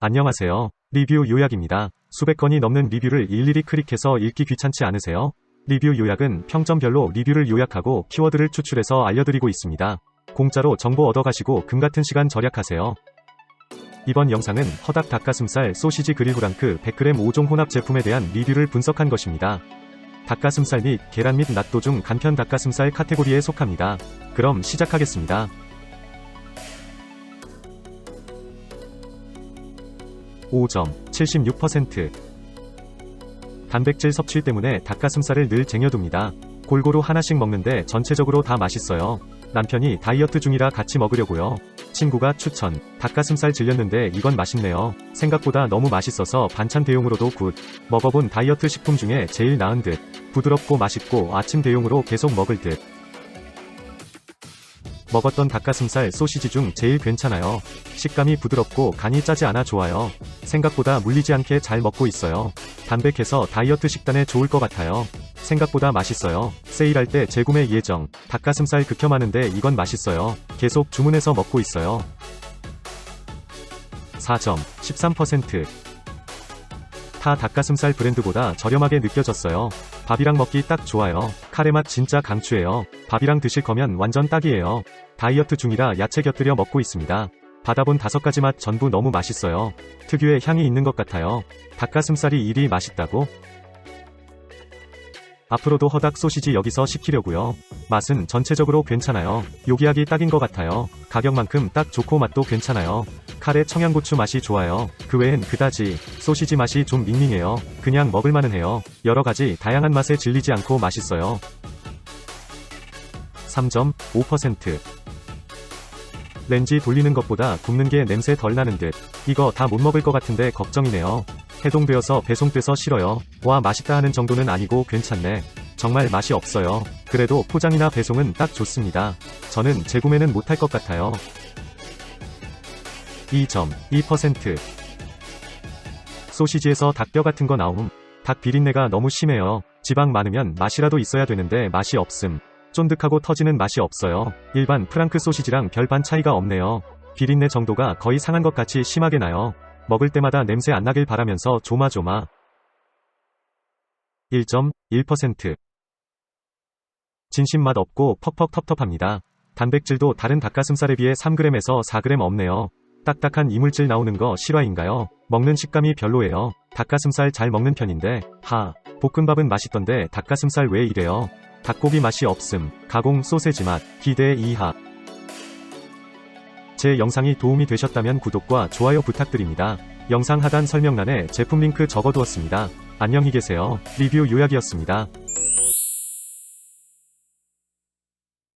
안녕하세요. 리뷰 요약입니다. 수백 건이 넘는 리뷰를 일일이 클릭해서 읽기 귀찮지 않으세요? 리뷰 요약은 평점별로 리뷰를 요약하고 키워드를 추출해서 알려드리고 있습니다. 공짜로 정보 얻어가시고 금 같은 시간 절약하세요. 이번 영상은 허닥 닭가슴살 소시지 그릴 후랑크 100g 5종 혼합 제품에 대한 리뷰를 분석한 것입니다. 닭가슴살 및 계란 및 낫또 중 간편 닭가슴살 카테고리에 속합니다. 그럼 시작하겠습니다. 5점, 76%. 단백질 섭취 때문에 닭가슴살을 늘 쟁여둡니다. 골고루 하나씩 먹는데 전체적으로 다 맛있어요. 남편이 다이어트 중이라 같이 먹으려고요. 친구가 추천. 닭가슴살 질렸는데 이건 맛있네요. 생각보다 너무 맛있어서 반찬 대용으로도 굿. 먹어본 다이어트 식품 중에 제일 나은 듯. 부드럽고 맛있고 아침 대용으로 계속 먹을 듯. 먹었던 닭가슴살 소시지 중 제일 괜찮아요. 식감이 부드럽고 간이 짜지 않아 좋아요. 생각보다 물리지 않게 잘 먹고 있어요. 담백해서 다이어트 식단에 좋을 것 같아요. 생각보다 맛있어요. 세일할 때 재구매 예정. 닭가슴살 극혐하는데 이건 맛있어요. 계속 주문해서 먹고 있어요. 4점, 13%. 타 닭가슴살 브랜드보다 저렴하게 느껴졌어요. 밥이랑 먹기 딱 좋아요. 카레 맛 진짜 강추해요. 밥이랑 드실 거면 완전 딱이에요. 다이어트 중이라 야채 곁들여 먹고 있습니다. 받아본 다섯 가지 맛 전부 너무 맛있어요. 특유의 향이 있는 것 같아요. 닭가슴살이 이리 맛있다고? 앞으로도 허닥 소시지 여기서 시키려고요. 맛은 전체적으로 괜찮아요. 요기하기 딱인 것 같아요. 가격만큼 딱 좋고 맛도 괜찮아요. 카레 청양고추 맛이 좋아요. 그 외엔 그다지 소시지 맛이 좀 밍밍해요. 그냥 먹을만은 해요. 여러 가지 다양한 맛에 질리지 않고 맛있어요. 3.5% 렌지 돌리는 것보다 굽는 게 냄새 덜 나는 듯. 이거 다 못 먹을 것 같은데 걱정이네요. 해동되어서 배송돼서 싫어요. 와 맛있다 하는 정도는 아니고 괜찮네. 정말 맛이 없어요. 그래도 포장이나 배송은 딱 좋습니다. 저는 재구매는 못할 것 같아요. 2.2% 소시지에서 닭뼈 같은 거 나옴. 닭 비린내가 너무 심해요. 지방 많으면 맛이라도 있어야 되는데 맛이 없음. 쫀득하고 터지는 맛이 없어요. 일반 프랑크 소시지랑 별반 차이가 없네요. 비린내 정도가 거의 상한 것 같이 심하게 나요. 먹을 때마다 냄새 안 나길 바라면서 조마조마. 1.1% 진심 맛 없고 퍽퍽 텁텁합니다. 단백질도 다른 닭가슴살에 비해 3g에서 4g 없네요. 딱딱한 이물질 나오는 거 실화인가요? 먹는 식감이 별로예요. 닭가슴살 잘 먹는 편인데, 하, 볶음밥은 맛있던데 닭가슴살 왜 이래요? 닭고기 맛이 없음, 가공 소세지 맛, 기대 이하. 제 영상이 도움이 되셨다면 구독과 좋아요 부탁드립니다. 영상 하단 설명란에 제품 링크 적어두었습니다. 안녕히 계세요. 리뷰 요약이었습니다.